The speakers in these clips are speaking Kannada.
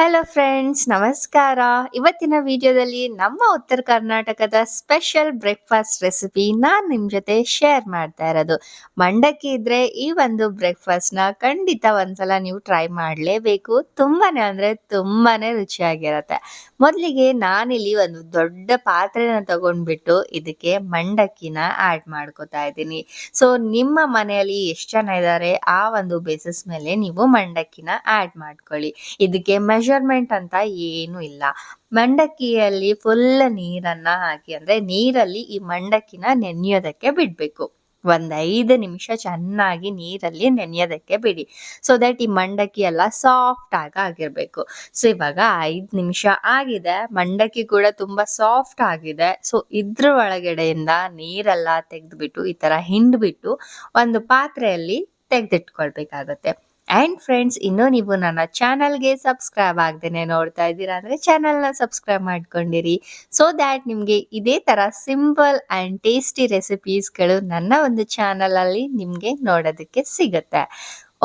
ಹಲೋ ಫ್ರೆಂಡ್ಸ್ ನಮಸ್ಕಾರ. ಇವತ್ತಿನ ವಿಡಿಯೋದಲ್ಲಿ ನಮ್ಮ ಉತ್ತರ ಕರ್ನಾಟಕದ ಸ್ಪೆಷಲ್ ಬ್ರೇಕ್ಫಾಸ್ಟ್ ರೆಸಿಪಿ ನಾನು ನಿಮ್ಮ ಜೊತೆ ಶೇರ್ ಮಾಡ್ತಾ ಇರೋದು. ಮಂಡಕ್ಕಿ ಇದ್ರೆ ಈ ಒಂದು ಬ್ರೇಕ್ಫಾಸ್ಟ್ನ ಖಂಡಿತ ಒಂದ್ಸಲ ನೀವು ಟ್ರೈ ಮಾಡಲೇಬೇಕು. ತುಂಬಾನೇ ಅಂದ್ರೆ ತುಂಬಾನೇ ರುಚಿಯಾಗಿರತ್ತೆ. ಮೊದಲಿಗೆ ನಾನಿಲ್ಲಿ ಒಂದು ದೊಡ್ಡ ಪಾತ್ರೆನ ತಗೊಂಡ್ಬಿಟ್ಟು ಇದಕ್ಕೆ ಮಂಡಕ್ಕಿನ ಆಡ್ ಮಾಡ್ಕೋತಾ ಇದ್ದೀನಿ. ಸೊ ನಿಮ್ಮ ಮನೆಯಲ್ಲಿ ಎಷ್ಟು ಜನ ಇದ್ದಾರೆ ಆ ಒಂದು ಬೇಸಿಸ್ ಮೇಲೆ ನೀವು ಮಂಡಕ್ಕಿನ ಆಡ್ ಮಾಡ್ಕೊಳ್ಳಿ. ಇದಕ್ಕೆ ಮೆಷರ್ಮೆಂಟ್ ಅಂತ ಏನು ಇಲ್ಲ. ಮಂಡಕ್ಕಿಯಲ್ಲಿ ಫುಲ್ ನೀರನ್ನ ಹಾಕಿ, ಅಂದ್ರೆ ನೀರಲ್ಲಿ ಈ ಮಂಡಕ್ಕಿನ ನೆನೆಯೋದಕ್ಕೆ ಬಿಡ್ಬೇಕು. ಒಂದ್ ಐದು ನಿಮಿಷ ಚೆನ್ನಾಗಿ ನೀರಲ್ಲಿ ನೆನೆಯೋದಕ್ಕೆ ಬಿಡಿ. ಸೊ ದಟ್ ಈ ಮಂಡಕ್ಕಿ ಎಲ್ಲ ಸಾಫ್ಟ್ ಆಗ ಆಗಿರ್ಬೇಕು. ಸೊ ಇವಾಗ ಐದು ನಿಮಿಷ ಆಗಿದೆ. ಮಂಡಕ್ಕಿ ಕೂಡ ತುಂಬಾ ಸಾಫ್ಟ್ ಆಗಿದೆ. ಸೊ ಇದ್ರ ಒಳಗಡೆಯಿಂದ ನೀರೆಲ್ಲ ತೆಗೆದ್ಬಿಟ್ಟು, ಈ ತರ ಹಿಂಡ್ಬಿಟ್ಟು ಒಂದು ಪಾತ್ರೆಯಲ್ಲಿ ತೆಗೆದಿಟ್ಕೊಳ್ಬೇಕಾಗತ್ತೆ. ಅಂಡ್ ಫ್ರೆಂಡ್ಸ್ ಇನ್ನೂ ನೀವು ನನ್ನ ಚಾನಲ್ಗೆ ಸಬ್ಸ್ಕ್ರೈಬ್ ಆಗ್ದೇನೆ ನೋಡ್ತಾ ಇದ್ದೀರಾ ಅಂದರೆ ಚಾನಲ್ನ ಸಬ್ಸ್ಕ್ರೈಬ್ ಮಾಡ್ಕೊಂಡಿರಿ. ಸೊ ದ್ಯಾಟ್ ನಿಮಗೆ ಇದೇ ಥರ ಸಿಂಪಲ್ ಆ್ಯಂಡ್ ಟೇಸ್ಟಿ ರೆಸಿಪೀಸ್ಗಳು ನನ್ನ ಒಂದು ಚಾನಲಲ್ಲಿ ನಿಮಗೆ ನೋಡೋದಕ್ಕೆ ಸಿಗುತ್ತೆ.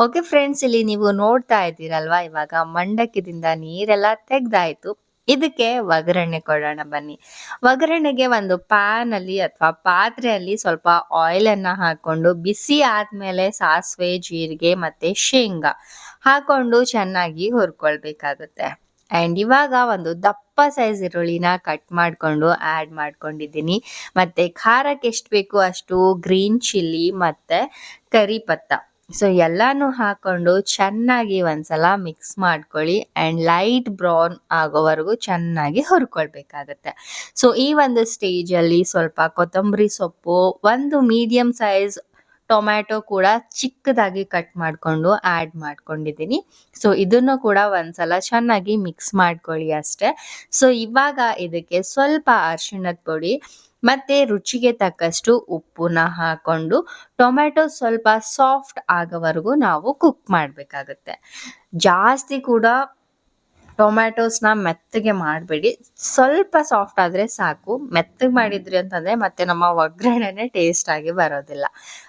ಓಕೆ ಫ್ರೆಂಡ್ಸ್ ಇಲ್ಲಿ ನೀವು ನೋಡ್ತಾ ಇದ್ದೀರಲ್ವಾ? ಇವಾಗ ಮಂಡಕ್ಕಿದಿಂದ ನೀರೆಲ್ಲ ತೆಗ್ದಾಯ್ತು. ಇದಕ್ಕೆ ಒಗ್ಗರಣೆ ಕೊಡೋಣ ಬನ್ನಿ. ಒಗ್ಗರಣೆಗೆ ಒಂದು ಪ್ಯಾನ್ ಅಲ್ಲಿ ಅಥವಾ ಪಾತ್ರೆಯಲ್ಲಿ ಸ್ವಲ್ಪ ಆಯಿಲ್ ಅನ್ನ ಹಾಕೊಂಡು ಬಿಸಿ ಆದ್ಮೇಲೆ ಸಾಸಿವೆ, ಜೀರಿಗೆ ಮತ್ತೆ ಶೇಂಗಾ ಹಾಕೊಂಡು ಚೆನ್ನಾಗಿ ಹುರ್ಕೊಳ್ಬೇಕಾಗುತ್ತೆ. ಆ್ಯಂಡ್ ಇವಾಗ ಒಂದು ದಪ್ಪ ಸೈಜ್ ಈರುಳ್ಳಿನ ಕಟ್ ಮಾಡಿಕೊಂಡು ಆ್ಯಡ್ ಮಾಡ್ಕೊಂಡಿದ್ದೀನಿ. ಮತ್ತು ಖಾರಕ್ಕೆ ಎಷ್ಟು ಬೇಕು ಅಷ್ಟು ಗ್ರೀನ್ ಚಿಲ್ಲಿ ಮತ್ತು ಕರಿ ಪತ್ತ ಸೊ ಎಲ್ಲಾನು ಹಾಕೊಂಡು ಚೆನ್ನಾಗಿ ಒಂದ್ಸಲ ಮಿಕ್ಸ್ ಮಾಡ್ಕೊಳ್ಳಿ ಅಂಡ್ ಲೈಟ್ ಬ್ರೌನ್ ಆಗೋವರೆಗೂ ಚೆನ್ನಾಗಿ ಹುರ್ಕೊಳ್ಬೇಕಾಗತ್ತೆ. ಸೊ ಈ ಒಂದು ಸ್ಟೇಜಲ್ಲಿ ಸ್ವಲ್ಪ ಕೊತ್ತಂಬರಿ ಸೊಪ್ಪು, ಒಂದು ಮೀಡಿಯಂ ಸೈಜ್ ಟೊಮ್ಯಾಟೊ ಕೂಡ ಚಿಕ್ಕದಾಗಿ ಕಟ್ ಮಾಡಿಕೊಂಡು ಆ್ಯಡ್ ಮಾಡ್ಕೊಂಡಿದ್ದೀನಿ. ಸೊ ಇದನ್ನು ಕೂಡ ಒಂದ್ಸಲ ಚೆನ್ನಾಗಿ ಮಿಕ್ಸ್ ಮಾಡ್ಕೊಳ್ಳಿ ಅಷ್ಟೇ. ಸೊ ಇವಾಗ ಇದಕ್ಕೆ ಸ್ವಲ್ಪ ಅರಿಶಿಣದ ಪುಡಿ ಮತ್ತೆ ರುಚಿಗೆ ತಕ್ಕಷ್ಟು ಉಪ್ಪುನ ಹಾಕೊಂಡು ಟೊಮ್ಯಾಟೊ ಸ್ವಲ್ಪ ಸಾಫ್ಟ್ ಆಗೋವರೆಗೂ ನಾವು ಕುಕ್ ಮಾಡಬೇಕಾಗುತ್ತೆ. ಜಾಸ್ತಿ ಕೂಡ ಟೊಮ್ಯಾಟೋಸ್ನ ಮೆತ್ತಗೆ ಮಾಡಬೇಡಿ. ಸ್ವಲ್ಪ ಸಾಫ್ಟ್ ಆದರೆ ಸಾಕು. ಮೆತ್ತಗೆ ಮಾಡಿದ್ರಿ ಅಂತಂದರೆ ಮತ್ತೆ ನಮ್ಮ ಒಗ್ಗರಣೆನೇ ಟೇಸ್ಟ್ ಆಗಿ ಬರೋದಿಲ್ಲ.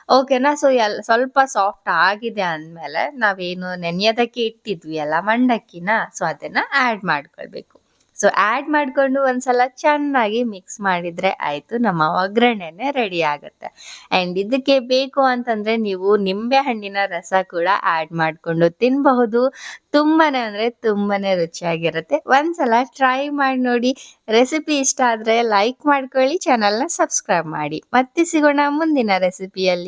ಓಕೆನಾ ಸೊ ಎಲ್, ಸ್ವಲ್ಪ ಸಾಫ್ಟ್ ಆಗಿದೆ ಅಂದಮೇಲೆ ನಾವೇನು ನೆನೆಯೋದಕ್ಕೆ ಇಟ್ಟಿದ್ವಿ ಅಲ್ಲ, ಮಂಡಕ್ಕಿನ? ಸೊ ಅದನ್ನು ಆ್ಯಡ್ ಮಾಡ್ಕೊಳ್ಬೇಕು. ಸೊ ಆ್ಯಡ್ ಮಾಡಿಕೊಂಡು ಒಂದ್ಸಲ ಚೆನ್ನಾಗಿ ಮಿಕ್ಸ್ ಮಾಡಿದ್ರೆ ಆಯಿತು. ನಮ್ಮ ಒಗ್ಗರಣೆನೆ ರೆಡಿ ಆಗುತ್ತೆ. ಆ್ಯಂಡ್ ಇದಕ್ಕೆ ಬೇಕು ಅಂತಂದರೆ ನೀವು ನಿಂಬೆ ಹಣ್ಣಿನ ರಸ ಕೂಡ ಆ್ಯಡ್ ಮಾಡಿಕೊಂಡು ತಿನ್ನಬಹುದು ತುಂಬಾನೇ ಅಂದರೆ ತುಂಬಾನೇ ರುಚಿಯಾಗಿರುತ್ತೆ. ಒಂದ್ಸಲ ಟ್ರೈ ಮಾಡಿ ನೋಡಿ. ರೆಸಿಪಿ ಇಷ್ಟ ಆದರೆ ಲೈಕ್ ಮಾಡ್ಕೊಳ್ಳಿ ಚಾನಲ್ನ ಸಬ್ಸ್ಕ್ರೈಬ್ ಮಾಡಿ. ಮತ್ತೆ ಸಿಗೋಣ ಮುಂದಿನ ರೆಸಿಪಿಯಲ್ಲಿ